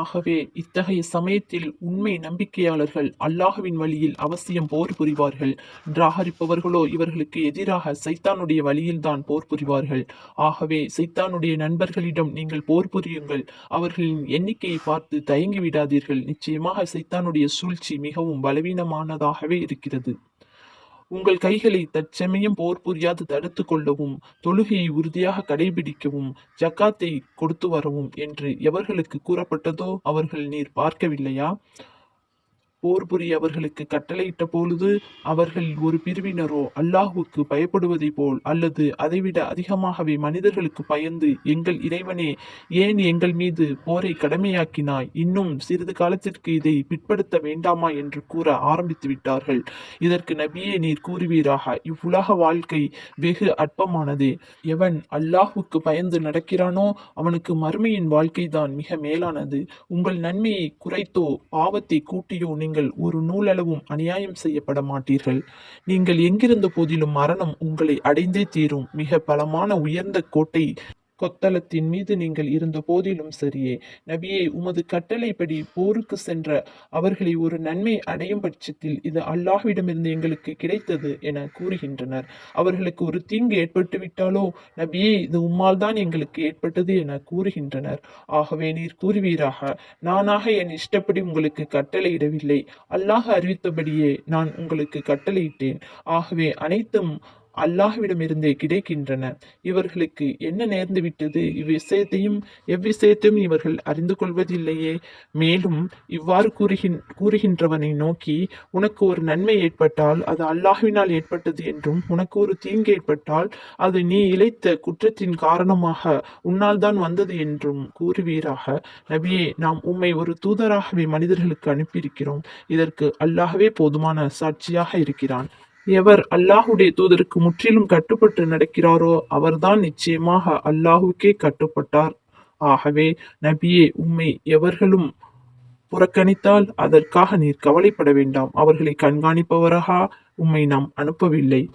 ஆகவே இத்தகைய சமயத்தில் உண்மை நம்பிக்கையாளர்கள் அல்லாஹுவின் வழியில் அவசியம் போர் புரிவார்கள். நிராகரிப்பவர்களோ இவர்களுக்கு எதிராக சைத்தானுடைய வழியில்தான் போர் புரிவார்கள். ஆகவே சைத்தானுடைய நண்பர்களிடம் நீங்கள் போர் புரியுங்கள். அவர்களின் எண்ணிக்கையை பார்த்து தயங்கி விடாதீர்கள் நிச்சயமாக சைத்தானுடைய சூழ்ச்சி மிகவும் பலவீனமானதாகவே இருக்கிறது. உங்கள் கைகளை தற்சமயம் போர் புரியாது தடுத்து கொள்ளவும் தொழுகையை உறுதியாக கடைபிடிக்கவும் ஜக்காத்தை கொடுத்து வரவும் என்று எவர்களுக்கு கூறப்பட்டதோ அவர்கள் நீர் பார்க்கவில்லையா? போர் புரிய அவர்களுக்கு கட்டளையிட்ட பொழுது அவர்கள் ஒரு பிரிவினரோ அல்லாஹுவுக்கு பயப்படுவதை போல் அல்லது அதைவிட அதிகமாகவே மனிதர்களுக்கு பயந்து எங்கள் இறைவனே ஏன் எங்கள் மீது போரை கடமையாக்கினாய்? இன்னும் சிறிது காலத்திற்கு இதை பிற்படுத்த வேண்டாமா? என்று கூற ஆரம்பித்து விட்டார்கள். இதற்கு நபியே நீர் கூறுவீராக இவ்வுலக வாழ்க்கை வெகு அற்பமானதே. எவன் அல்லாஹுக்கு பயந்து நடக்கிறானோ அவனுக்கு மறுமையின் வாழ்க்கைதான் மிக மேலானது. உங்கள் நன்மையை குறைத்தோ பாவத்தை கூட்டியோ நீங்கள் நீங்கள் ஒரு நூலளவும் அநியாயம் செய்யப்பட மாட்டீர்கள் நீங்கள் எங்கிருந்த போதிலும் மரணம் உங்களை அடைந்தே தீரும். மிக பலமான உயர்ந்த கோட்டை கொத்தளத்தின் மீது நீங்கள் இருந்த போதிலும் சரியே. நபியே உமது கட்டளைப்படி போருக்கு சென்ற அவர்களை ஒரு நன்மை அடையும் பட்சத்தில் இது அல்லாஹ்விடமிருந்து எங்களுக்கு கிடைத்தது என கூறுகின்றனர். அவர்களுக்கு ஒரு தீங்கு ஏற்பட்டு விட்டாலோ நபியே இது உம்மால் தான் எங்களுக்கு ஏற்பட்டது என கூறுகின்றனர். ஆகவே நீர் கூறுவீராக நானாக என் இஷ்டப்படி உங்களுக்கு கட்டளையிடவில்லை. அல்லாஹ் அறிவித்தபடியே நான் உங்களுக்கு கட்டளையிட்டேன். ஆகவே அனைத்தும் அல்லாஹ்விடமிருந்தே கிடைக்கின்றன. இவர்களுக்கு என்ன நேர்ந்து விட்டது? இவ்விஷயத்தையும் எவ்விஷயத்தையும் இவர்கள் அறிந்து கொள்வதில்லையே. மேலும் இவ்வாறு கூறுகின் கூறுகின்றவனை நோக்கி உனக்கு ஒரு நன்மை ஏற்பட்டால் அது அல்லாஹ்வினால் ஏற்பட்டது என்றும் உனக்கு ஒரு தீங்கு ஏற்பட்டால் அது நீ இழைத்த குற்றத்தின் காரணமாக உன்னால் தான் வந்தது என்றும் கூறுவீராக. நபியே நாம் உம்மை ஒரு தூதராகவே மனிதர்களுக்கு அனுப்பியிருக்கிறோம். இதற்கு அல்லாஹ்வே போதுமான சாட்சியாக இருக்கிறான். எவர் அல்லாஹுடைய தூதருக்கு முற்றிலும் கட்டுப்பட்டு நடக்கிறாரோ அவர்தான் நிச்சயமாக அல்லாஹுக்கே கட்டுப்பட்டார். ஆகவே நபியே உம்மை எவர்களும் புறக்கணித்தால் அதற்காக நீர் கவலைப்பட வேண்டாம். அவர்களை கண்காணிப்பவராக உம்மை நாம் அனுப்பவில்லை.